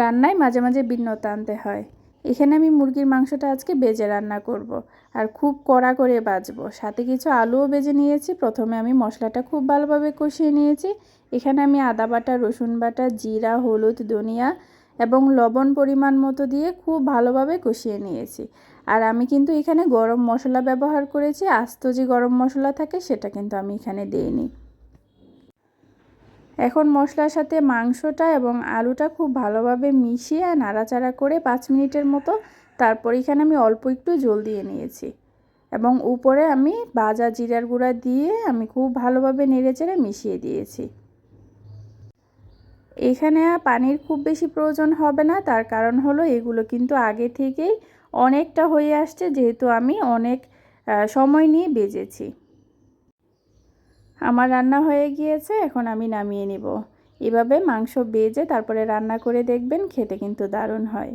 রান্নায় মাঝে মাঝে ভিন্নতা আনতে হয়। এখানে আমি মুরগির মাংসটা আজকে বেজে রান্না করব। আর খুব কড়া করে বাজবো সাথে কিছু আলুও বেজে নিয়েছি। প্রথমে আমি মশলাটা খুব ভালোভাবে কষিয়ে নিয়েছি। এখানে আমি আদা বাটা, রসুন বাটা, জিরা, হলুদ, ধনিয়া এবং লবণ পরিমাণ মতো দিয়ে খুব ভালোভাবে কষিয়ে নিয়েছি। আর আমি কিন্তু এখানে গরম মশলা ব্যবহার করেছি। আস্ত যে গরম মশলা থাকে সেটা কিন্তু আমি এখানে দিইনি। এখন মশলার সাথে মাংসটা এবং আলুটা খুব ভালোভাবে মিশিয়ে নাড়াচাড়া করে পাঁচ মিনিটের মতো তারপর এখানে আমি অল্প একটু জল দিয়ে নিয়েছি। এবং উপরে আমি বাজা জিরার গুঁড়া দিয়ে আমি খুব ভালোভাবে নেড়েচেড়ে মিশিয়ে দিয়েছি। এখানে পানির খুব বেশি প্রয়োজন হবে না, তার কারণ হলো এগুলো কিন্তু আগে থেকেই অনেকটা হয়ে আসছে, যেহেতু আমি অনেক সময় নিয়ে বেজেছি। আমার রান্না হয়ে গিয়েছে, এখন আমি নামিয়ে নিব। এভাবে মাংস বেজে তারপরে রান্না করে দেখবেন, খেতে কিন্তু দারুণ হয়।